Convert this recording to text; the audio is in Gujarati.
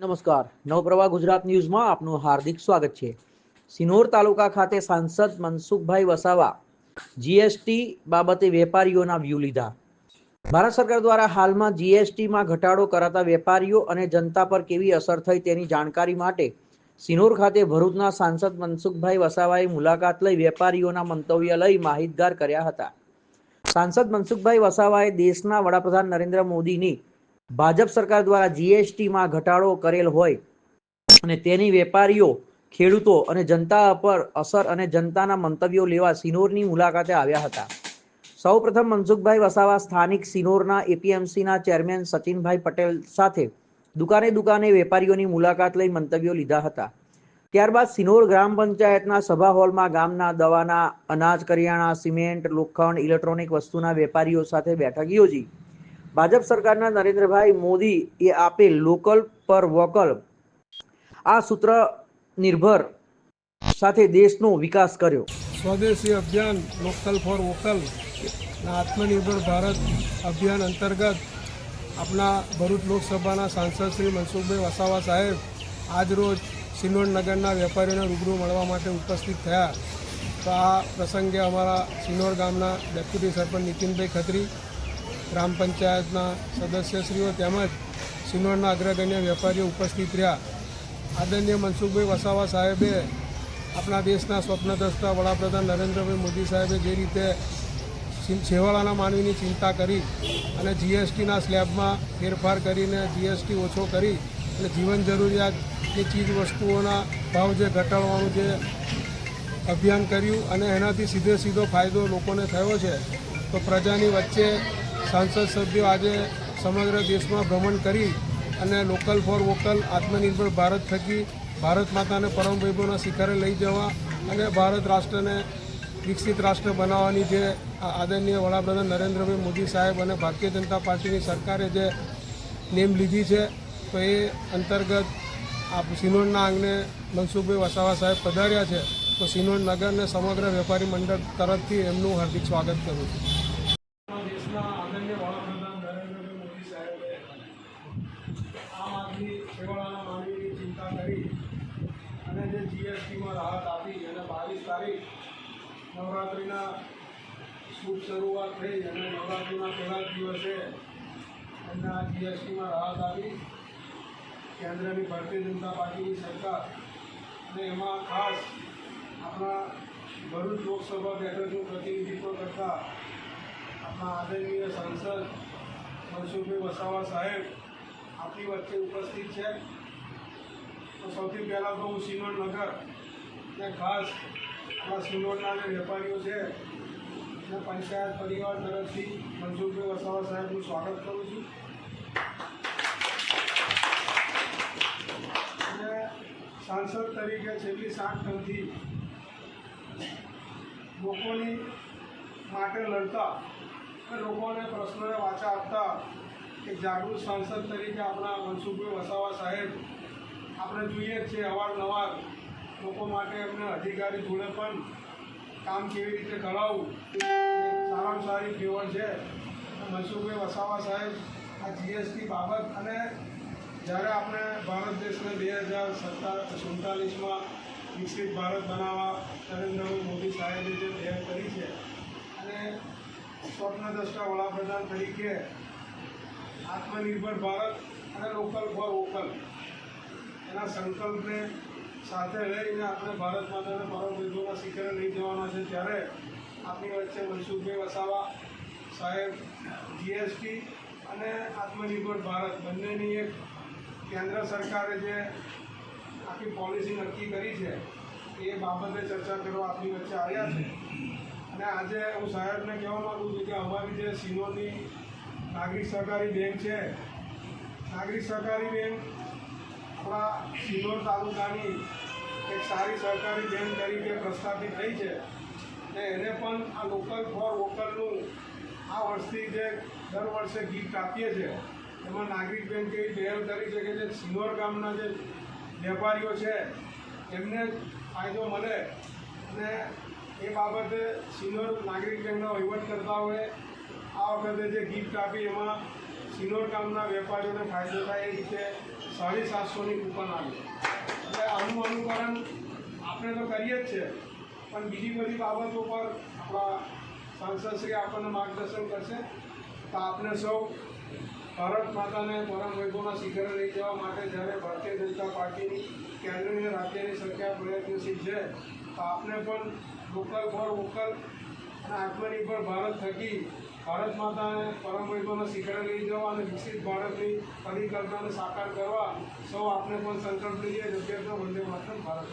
નમસ્કાર. નવપ્રવાહ ગુજરાત ન્યૂઝમાં આપનું હાર્દિક સ્વાગત છે. સિનોર તાલુકા ખાતે સાંસદ મનસુખભાઈ વસાવા જીએસટી બાબતે વેપારીઓના વ્યૂ લીધા. ભારત સરકાર દ્વારા હાલમાં જીએસટીમાં ઘટાડો કરાતા વેપારીઓ અને જનતા પર કેવી અસર થઈ તેની જાણકારી માટે સિનોર ખાતે ભરૂચના સાંસદ મનસુખભાઈ વસાવાએ મુલાકાત લઈ વેપારીઓના મંતવ્ય લઈ માહિતગાર કર્યા હતા. સાંસદ મનસુખભાઈ વસાવાએ દેશના વડાપ્રધાન નરેન્દ્ર મોદીની ભાજપ સરકાર દ્વારા જીએસટીમાં ઘટાડો કરેલ હોય અને તેની વેપારીઓ, ખેડૂતો અને જનતા પર અસર અને જનતાના મંતવ્યો લેવા સિનોરની મુલાકાતે આવ્યા હતા. સૌપ્રથમ મનસુખભાઈ વસાવા સ્થાનિક સિનોરના એપીએમસીના ચેરમેન સચિનભાઈ પટેલ સાથે દુકાને દુકાને વેપારીઓની મુલાકાત લઈ મંતવ્યો લીધા હતા. ત્યારબાદ સિનોર ગ્રામ પંચાયતના સભા હોલમાં ગામના દવાના અનાજ, કરિયાણા, સિમેન્ટ, લોખંડ, ઇલેક્ટ્રોનિક વસ્તુના વેપારીઓ સાથે બેઠક યોજી. ભાજપ સરકારના નરેન્દ્રભાઈ મોદી એ આપેલ લોકલ પર વોકલ. આ સૂત્ર નિર્ભર સાથે દેશનો વિકાસ કર્યો. સ્વદેશી અભિયાન, લોકલ ફોર વોકલ આત્મનિર્ભર ભારત અભિયાન અંતર્ગત આપણા ભરૂચ લોકસભાના સાંસદ શ્રી મનસુખભાઈ વસાવા સાહેબ આજરોજ સિનોડ નગરના વેપારીઓને રૂબરૂ મળવા માટે ઉપસ્થિત થયા. તો આ પ્રસંગે અમારા સિનોર ગામના ડેપ્યુટી સરપંચ નીતિનભાઈ ખત્રી ગ્રામ પંચાયતના સદસ્યશ્રીઓ તેમજ સિનોરના અગ્રગણ્ય વેપારીઓ ઉપસ્થિત રહ્યા. આદરણીય મનસુખભાઈ વસાવા સાહેબે આપણા દેશના સ્વપ્નદ્રષ્ટા વડાપ્રધાન નરેન્દ્રભાઈ મોદી સાહેબે જે રીતે છેવાડાના માનવીની ચિંતા કરી અને જીએસટીના સ્લેબમાં ફેરફાર કરીને જીએસટી ઓછો કરી અને જીવન જરૂરિયાતની ચીજ વસ્તુઓના ભાવ જે ઘટાડવાનું જે અભિયાન કર્યું અને એનાથી સીધે સીધો ફાયદો લોકોને થયો છે, તો પ્રજાની વચ્ચે સાંસદ સભ્યો આજે સમગ્ર દેશમાં ભ્રમણ કરી અને લોકલ ફોર વોકલ, આત્મનિર્ભર ભારત થકી ભારત માતાને પરમ વૈભવના શિખરે લઈ જવા અને ભારત રાષ્ટ્રને વિકસિત રાષ્ટ્ર બનાવવાની જે આદરણીય વડાપ્રધાન નરેન્દ્રભાઈ મોદી સાહેબ અને ભારતીય જનતા પાર્ટીની સરકારે જે નેમ લીધી છે, તો એ અંતર્ગત આ સિનોડના આંગણે મનસુખભાઈ વસાવા સાહેબ પધાર્યા છે, તો સિનોડ નગરને સમગ્ર વેપારી મંડળ તરફથી એમનું હાર્દિક સ્વાગત કરું છું. વડાપ્રધાન નરેન્દ્રભાઈ મોદી સાહેબે આમ આદમી છેવાડાના માનવીની ચિંતા કરી અને જે જીએસટીમાં રાહત આપી અને બાવીસ તારીખ નવરાત્રિના શુભ શરૂઆત થઈ અને નવરાત્રિના પહેલા દિવસે એમને આ જીએસટીમાં રાહત આપી. કેન્દ્રની ભારતીય જનતા પાર્ટીની સરકાર અને એમાં ખાસ આપણા ભરૂચ લોકસભા બેઠકનું પ્રતિનિધિત્વ કરતા આદરણીય સાંસદ મનસુખભાઈ વસાવા સાહેબ આપણી વચ્ચે ઉપસ્થિત છે. તો સૌથી પહેલાં તો હું સિનોડ નગર ને ખાસ આપણા સિનોડના જે વેપારીઓ છે અને પંચાયત પરિવાર તરફથી મનસુખભાઈ વસાવા સાહેબનું સ્વાગત કરું છું. અને સાંસદ તરીકે છેલ્લી સાત ટર્મથી લોકોની માટે લડતા લોકોને પ્રશ્નોને વાચા આપતા એક જાગૃત સાંસદ તરીકે આપણા મનસુખભાઈ વસાવા સાહેબ, આપણે જોઈએ જ છે અવારનવાર લોકો માટે એમને અધિકારી જોડે પણ કામ કેવી રીતે કરાવવું સારામાં સારી ફેવર છે. મનસુખભાઈ વસાવા સાહેબ, આ જીએસટી બાબત અને જ્યારે આપણે ભારત દેશને બે હજાર સત્તા, સુડતાલીસમાં વિકસિત ભારત બનાવવા નરેન્દ્ર મોદી સાહેબે જે પહેલ કરી છે અને સ્વપ્નદ્રષ્ટા વડાપ્રધાન તરીકે આત્મનિર્ભર ભારત અને લોકલ ફોર વોકલ. એના સંકલ્પને સાથે લઈને આપણે ભારત માતાને પરમ વૈભવના શિખરે લઈ જવાના છે. ત્યારે આપણી વચ્ચે મનસુખભાઈ વસાવા સાહેબ જીએસટી અને આત્મનિર્ભર ભારત. બંનેની એક કેન્દ્ર સરકારે જે આખી પોલિસી નક્કી કરી છે, એ બાબતે ચર્ચા કરવા આપણી વચ્ચે આવ્યા છે. અને આજે હું સાહેબને કહેવા માગું છું કે અમારી જે સિનોની નાગરિક સહકારી બેંક છે, નાગરિક સહકારી બેંક આપણા સિનોર તાલુકાની એક સારી સહકારી બેંક તરીકે પ્રસ્થાપિત થઈ છે ને એને પણ આ લોકલ ફોર વોકલનું આ વર્ષથી જે દર વર્ષે ગીત આપીએ છીએ, એમાં નાગરિક બેંક એવી પહેલ કરી છે કે જે સિનોર ગામના જે વેપારીઓ છે, એમને ફાયદો મળે અને એ બાબતે સિનોર નાગરિક બેંકના હોય. આ વખતે જે ગિફ્ટ આપી એમાં સિનોર ગામના વેપારીઓને ફાયદો થાય એ રીતે સાડી સાતસોની કૂપન આવી. એટલે આનું અનુકરણ આપણે તો કરીએ જ છે. પણ બીજી બધી બાબતો પર આપણા સાંસદશ્રી આપણને માર્ગદર્શન કરશે. તો આપણે સૌ ભારત માતાને પરમ વૈભવના શિખરે લઈ જવા માટે જ્યારે ભારતીય જનતા પાર્ટીની કેન્દ્રની રાજ્યની સરકાર પ્રયત્નશીલ છે, તો આપણે પણ લોકલ ફોર વોકલ અને આત્મનિર્ભર ભારત થકી ભારત માતાને વૈભવના શિખરે લઈ જવા અને વિકસિત ભારતની પરિકલ્પનાને સાકાર કરવા સૌ આપણે પણ સંકલ્પ લઈએ. જગ્યામાં વંદે માતરમ, ભારત